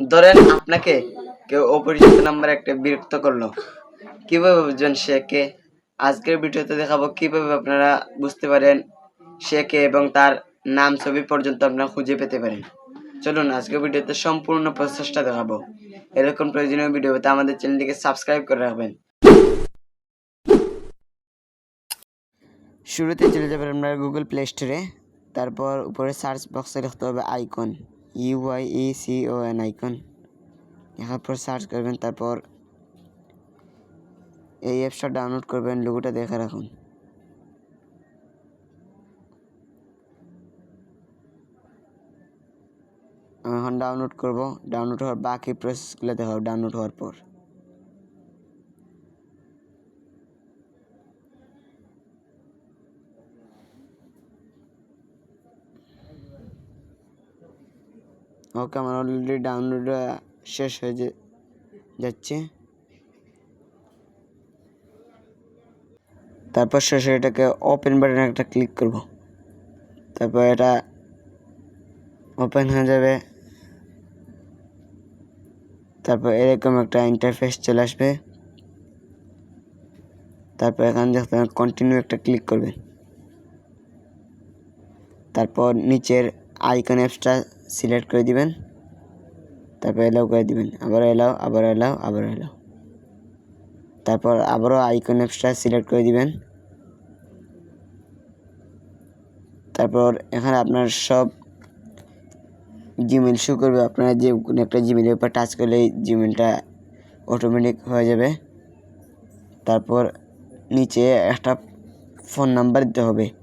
ধরেন আপনাকে কেউ অপরিচিত নাম্বার একটা বিরক্ত করল, কীভাবে বুঝবেন সে কে? আজকের ভিডিওতে দেখাবো কীভাবে আপনারা বুঝতে পারেন সে কে এবং তার নাম, ছবি পর্যন্ত আপনারা খুঁজে পেতে পারেন। চলুন আজকের ভিডিওতে সম্পূর্ণ প্রচেষ্টা দেখাবো। এরকম প্রয়োজনীয় ভিডিও পেতে আমাদের চ্যানেলটিকে সাবস্ক্রাইব করে রাখবেন। শুরুতে চলে যাবেন আপনারা গুগল প্লে স্টোরে তারপর উপরে সার্চ বক্সে লিখতে হবে icon U Y E C O N icon লেখার পর সার্চ করবেন তারপর এই অ্যাপসটা ডাউনলোড করবেন লোগোটা দেখে রাখুন। এখন ডাউনলোড করব। ডাউনলোড হওয়ার বাকি প্রসেসগুলো দেখাবো ডাউনলোড হওয়ার পর। ওকে আমার অলরেডি ডাউনলোড শেষ হয়ে যাচ্ছে। তারপর শেষে এটাকে ওপেন বাটনে একটা ক্লিক করব। তারপর এটা ওপেন হয়ে যাবে। তারপর এরকম একটা ইন্টারফেস চলে আসবে। তারপর এখানে দেখতে কন্টিনিউ একটা ক্লিক করবেন। তারপর নিচের আইকন অ্যাপসটা সিলেক্ট করে দিবেন। তারপর এলাও করে দিবেন। আবার এলাও আবার এলাও আবার এলাও তারপর আবারও আইকন অ্যাপসটা সিলেক্ট করে দিবেন। তারপর এখানে আপনার সব জিমেল শো করবে। আপনারা যে কোনো একটা জিমেলের উপর টাচ করলে জিমেলটা অটোমেটিক হয়ে যাবে। তারপর নিচে একটা ফোন নাম্বার দিতে হবে।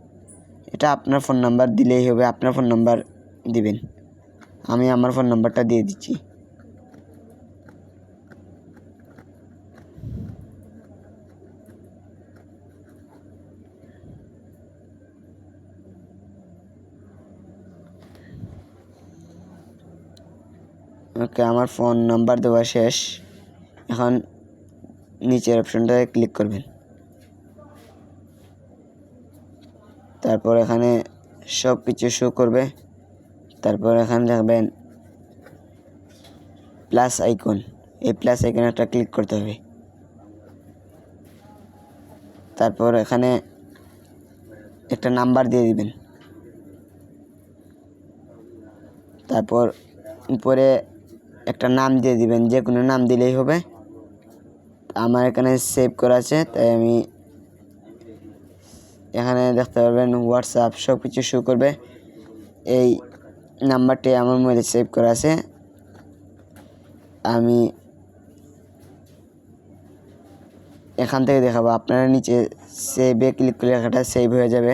এটা আপনার ফোন নাম্বার দিলেই হবে, আপনার ফোন নাম্বার দিবেন। আমি আমার ফোন নাম্বারটা দিয়ে দিচ্ছি। ওকে, আমার ফোন নাম্বার দেওয়া শেষ। এখন নিচের অপশনটায় ক্লিক করবেন। তারপর এখানে সব কিছু শো করবে। তারপর এখানে দেখবেন প্লাস আইকন এই প্লাস আইকনে একটা ক্লিক করতে হবে। তারপর এখানে একটা নাম্বার দিয়ে দিবেন। তারপর উপরে একটা নাম দিয়ে দিবেন। যে কোনো নাম দিলেই হবে। আমার এখানে সেভ করা আছে, তাই আমি এখানে দেখতে পারবেন হোয়াটসঅ্যাপ সব কিছু শো করবে। এই নাম্বারটি আমার মোবাইলে সেভ করা আছে। আমি এখান থেকে দেখাবো। আপনারা নিচে সেভে ক্লিক করলে লেখাটা সেভ হয়ে যাবে।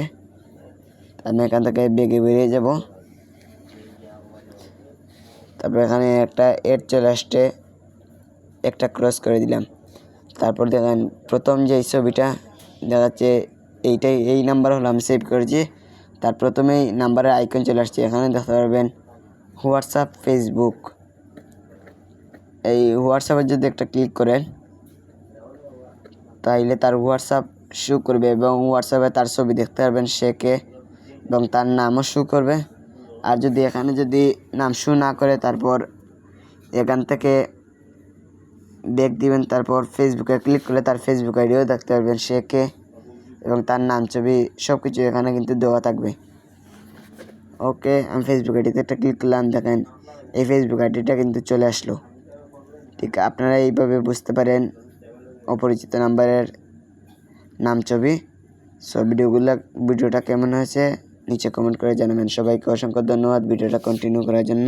আমি এখান থেকে বেগে বেরিয়ে যাব। তারপর এখানে একটা এড চলে আসছে। একটা ক্রস করে দিলাম। তারপর দেখেন প্রথম যে ছবিটা দেখাচ্ছে এইটাই, এই নাম্বার হলো আমি সেভ করেছি। তার প্রথমেই নাম্বারের আইকন চলে আসছে, এখানে দেখতে পারবেন হোয়াটসঅ্যাপ ফেসবুক এই হোয়াটসঅ্যাপে যদি একটা ক্লিক করেন, তাইলে তার হোয়াটসঅ্যাপ শো করবে এবং হোয়াটসঅ্যাপে তার ছবি দেখতে পারবেন সে কে এবং তার নামও শো করবে। আর যদি এখানে যদি নাম শো না করে, তারপর এখান থেকে ব্যাক দিবেন, তারপর ফেসবুকে ক্লিক করলে তার ফেসবুক আইডিও দেখতে পারবেন সে কে। এবং তার নাম, ছবি সব কিছু এখানে কিন্তু দেওয়া থাকবে। ওকে, আমি ফেসবুক আইডিতে একটা ক্লিক করলাম, দেখেন, এই ফেসবুক আইডিটা কিন্তু চলে আসলো। ঠিক, আপনারা এইভাবে বুঝতে পারেন অপরিচিত নাম্বারের নাম, ছবি। সব ভিডিওগুলো, ভিডিওটা কেমন হয়েছে, নিচে কমেন্ট করে জানাবেন। সবাইকে অসংখ্য ধন্যবাদ, ভিডিওটা কন্টিনিউ করার জন্য।